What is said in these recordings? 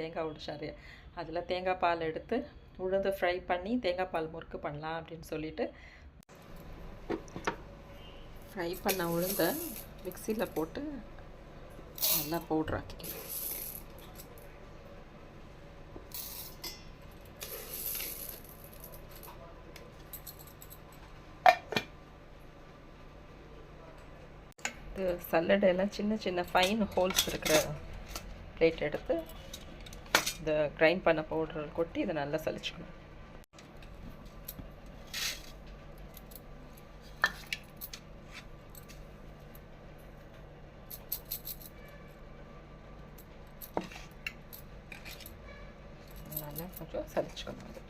தேங்காய் உடைச்சாரு. அதில் தேங்காய் பால் எடுத்து உளுந்து ஃப்ரை பண்ணி தேங்காய் பால் முறுக்கு பண்ணலாம் அப்படின்னு சொல்லிட்டு ஃப்ரை பண்ண உளுந்தை மிக்சியில் போட்டு நல்லா பவுட்ரு ஆக்கிக்கலாம். இது சின்ன சின்ன ஃபைன் ஹோல்ஸ் இருக்கிற பிளேட் எடுத்து இந்த கிரைண்ட் பண்ண பவுடர் கொட்டி இதை நல்லா சளிச்சுக்கணும். நல்லா கொஞ்சம் சளிச்சுக்கணும் அது.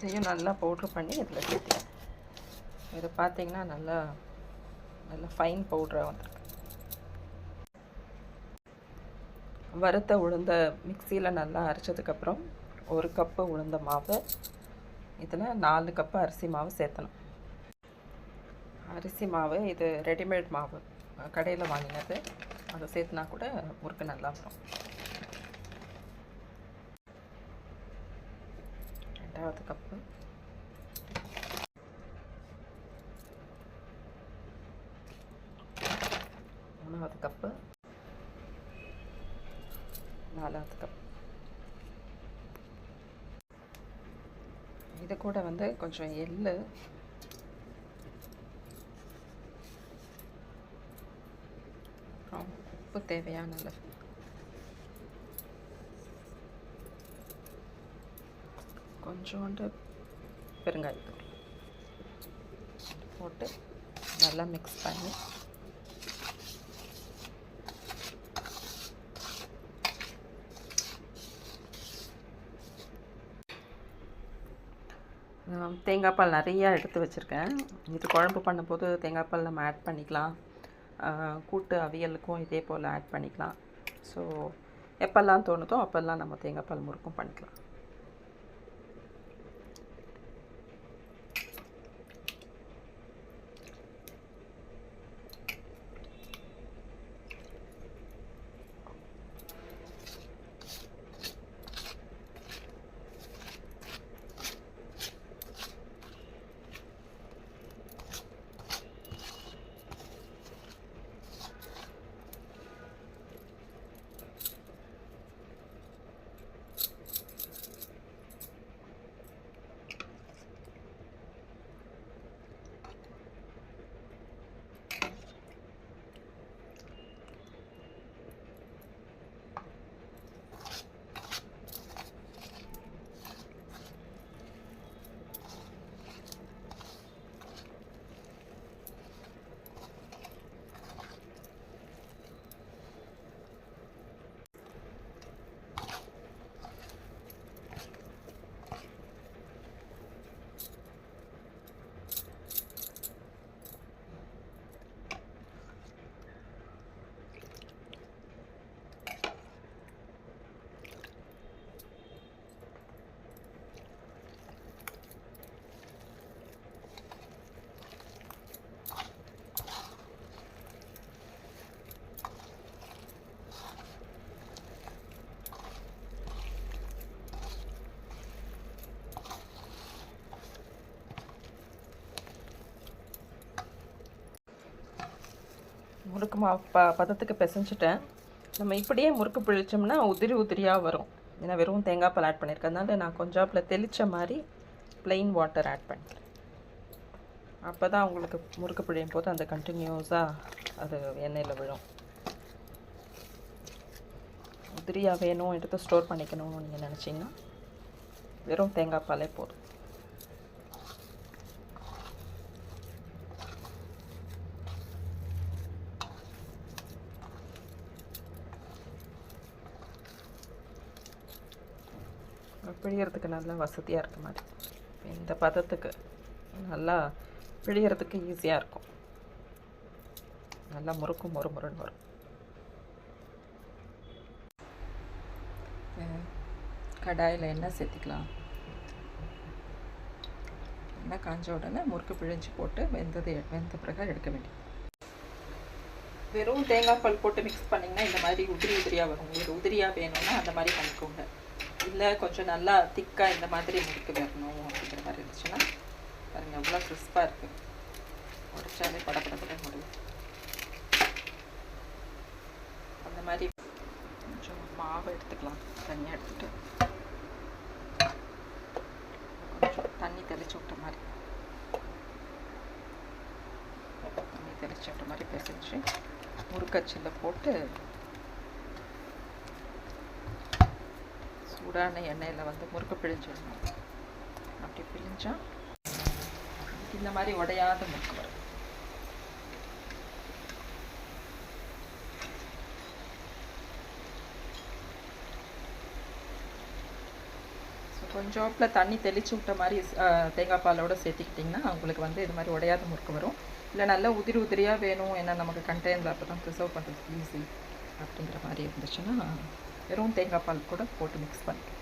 இதையும் நல்லா பவுட்ரு பண்ணி இதில் சேர்த்திக்கணும் இது பார்த்தீங்கன்னா நல்லா நல்லா ஃபைன் பவுட்ராக வந்துருக்கு. வறுத்த உளுந்த மிக்சியில் நல்லா அரைச்சதுக்கப்புறம் ஒரு கப்பு உளுந்த மாவு இதில் நாலு கப்பு அரிசி மாவு சேர்த்தணும். அரிசி மாவு இது ரெடிமேட் மாவு. கடையில் வாங்கினது. அதை சேர்த்துனா கூட முறுக்கு நல்லா வரும். ரெண்டாவது கப்பு மூணாவது கப்பு நாலாவது கப் இது கூட வந்து கொஞ்சம் எள்ளு. உப்பு தேவையான அளவு. கொஞ்சோண்டு பெருங்காயத்தூள் போட்டு நல்லா மிக்ஸ் பண்ணி ஆம், தேங்காய் பால் நிறையா எடுத்து வச்சுருக்கேன். இது குழம்பு பண்ணும்போது தேங்காய் பால் நம்ம ஆட் பண்ணிக்கலாம். கூட்டு அவியலுக்கும் இதே போல் ஆட் பண்ணிக்கலாம். ஸோ எப்போல்லாம் தோணுதோ அப்போல்லாம் நம்ம தேங்காய் பால் முறுக்கும் பண்ணிக்கலாம். முறுக்கு மாவு ப பதத்துக்கு பிசைஞ்சிட்டேன். நம்ம இப்படியே முறுக்கு பிழிச்சோம்னா உதிரி உதிரியாக வரும். ஏன்னா வெறும் தேங்காய் பால் ஆட் பண்ணியிருக்கறதுனால நான் கொஞ்சாப்பில் தெளித்த மாதிரி ப்ளெயின் வாட்டர் ஆட் பண்ணுறேன் அப்போ தான் உங்களுக்கு முறுக்கு பிழியும் போது அந்த கண்டினியூஸாக அது எண்ணெயில் விழும். உதிரியாக வேணும் எடுத்து ஸ்டோர் பண்ணிக்கணும்னு நீங்கள் நினச்சிங்கன்னா வெறும் தேங்காய் பாலே போதும். பிழியறதுக்கு நல்லா வசதியாக இருக்க மாதிரி. இந்த பதத்துக்கு நல்லா பிழியறதுக்கு ஈஸியாக இருக்கும். நல்லா முறுக்கும் மொறு முறுன்னு வரும். கடாயில் எண்ணெய் சேர்த்திக்கலாம். எண்ணெய் காஞ்ச உடனே முறுக்கு பிழிஞ்சு போட்டு வெந்தது வெந்த பிறகு எடுக்க வேண்டியது. வெறும் தேங்காய் பால் போட்டு மிக்ஸ் பண்ணிங்கன்னா இந்த மாதிரி உதிரி உதிரியாக வரும். உங்களுக்கு உதிரியாக வேணும்னா அந்த மாதிரி பண்ணிக்கோங்க. இல்லை கொஞ்சம் நல்லா திக்காக இந்த மாதிரி முறுக்கு வரணும் அப்படிங்கிற மாதிரி இருந்துச்சுன்னா பாருங்க எவ்வளோ கிறிஸ்பாக இருக்குது உடைச்சாலே படப்படப்பட முடியும். அந்த மாதிரி கொஞ்சம் மாவு எடுத்துக்கலாம். தனியாக எடுத்துகிட்டு கொஞ்சம் தண்ணி தெளிச்சு விட்ட மாதிரி. தண்ணி தெளிச்சு விட்ட மாதிரி பிசைஞ்சு முறுக்கச்சில் போட்டு சூடான எண்ணெயில் வந்து முறுக்கு பிழிஞ்சிடணும் அப்படி பிழிஞ்சா இந்த மாதிரி உடையாத முறுக்கு வரும். கொஞ்சோப்பில் தண்ணி தெளிச்சு விட்ட மாதிரி தேங்காய் பாலோட சேர்த்துக்கிட்டிங்கன்னா உங்களுக்கு வந்து இது மாதிரி உடையாத முறுக்கு வரும். இல்லை நல்லா உதிரி உதிரியாக வேணும் ஏன்னா நமக்கு கண்டெய்னர் அப்போ தான் ப்ரிசர்வ் பண்ணுறதுக்கு ஈஸி அப்படிங்கிற மாதிரி இருந்துச்சுன்னா வெறும் தேங்காய் பால் கூட போட்டு மிக்ஸ் பண்ணிக்கலாம்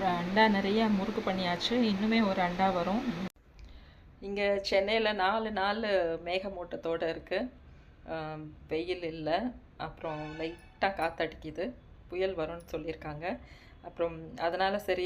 ஒரு அண்டா நிறைய முறுக்கு பண்ணியாச்சு. இன்னுமே ஒரு அண்டா வரும். இங்கே சென்னையில் நாலு நாள் மேகமூட்டத்தோடு இருக்குது வெயில் இல்லை. அப்புறம் லைட்டாக காற்றடிக்குது புயல் வரும்னு சொல்லியிருக்காங்க. அப்புறம் அதனால் சரி